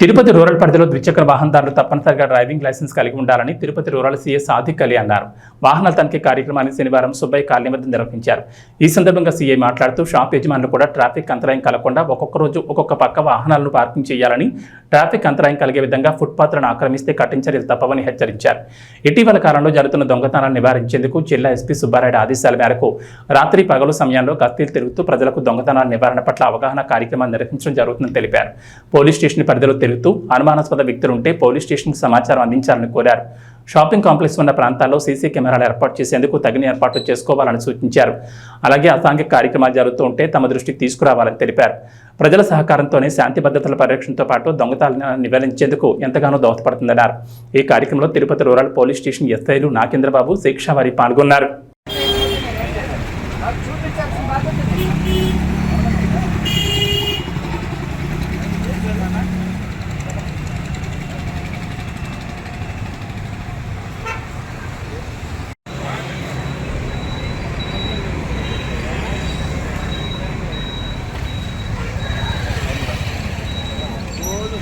Tirupati rural పరిధిలో ద్విచక్ర వాహనదారులు తప్పనిసరిగా డ్రైవింగ్ లైసెన్స్ కలిగి ఉండాలని తిరుపతి రూరల్ సీఎస్ సాదిక్ అలీ అన్నారు. వాహనాల తనిఖీ కార్యక్రమాన్ని శనివారం సుబ్బయ్య కాలనీ వద్ద నిర్వహించారు. ఈ సందర్భంగా సీఐ మాట్లాడుతూ షాప్ యజమానులు కూడా ట్రాఫిక్ అంతరాయం కలగకుండా ఒక్కొక్క రోజు ఒక్కొక్క పక్క వాహనాలను పార్కింగ్ చేయాలని ట్రాఫిక్ అంతరాయం కలిగే విధంగా ఫుట్పాత్లను ఆక్రమిస్తే కఠిన చర్యలు తప్పవని హెచ్చరించారు. ఇటీవల కాలంలో జరుగుతున్న దొంగతనాలను నివారించేందుకు జిల్లా ఎస్పీ సుబ్బారాయుడు ఆదేశాల మేరకు రాత్రి పగలు సమయంలో గస్తీలు తిరుగుతూ ప్రజలకు దొంగతనాల నివారణ పట్ల అవగాహన కార్యక్రమాన్ని నిర్వహించడం జరుగుతుందని తెలిపారు. పోలీస్ స్టేషన్ పరిధిలో తిరుగుతూ అనుమానాస్పద వ్యక్తులుంటే పోలీస్ స్టేషన్కు సమాచారం అందించాలని కోరారు. షాపింగ్ కాంప్లెక్స్ ఉన్న ప్రాంతాల్లో సీసీ కెమెరాలు ఏర్పాటు చేసేందుకు తగిన ఏర్పాట్లు చేసుకోవాలని సూచించారు. అలాగే అసాంఘిక కార్యక్రమాలు జరుగుతూ ఉంటే తమ దృష్టికి తీసుకురావాలని తెలిపారు. ప్రజల సహకారంతోనే శాంతి భద్రతల పరిరక్షణతో పాటు దొంగతనాలను నివారించేందుకు ఎంతగానో దోహదపడుతుందన్నారు. ఈ కార్యక్రమంలో తిరుపతి రూరల్ పోలీస్ స్టేషన్ ఎస్ఐలు నాగేంద్రబాబు శిక్షావారి పాల్గొన్నారు.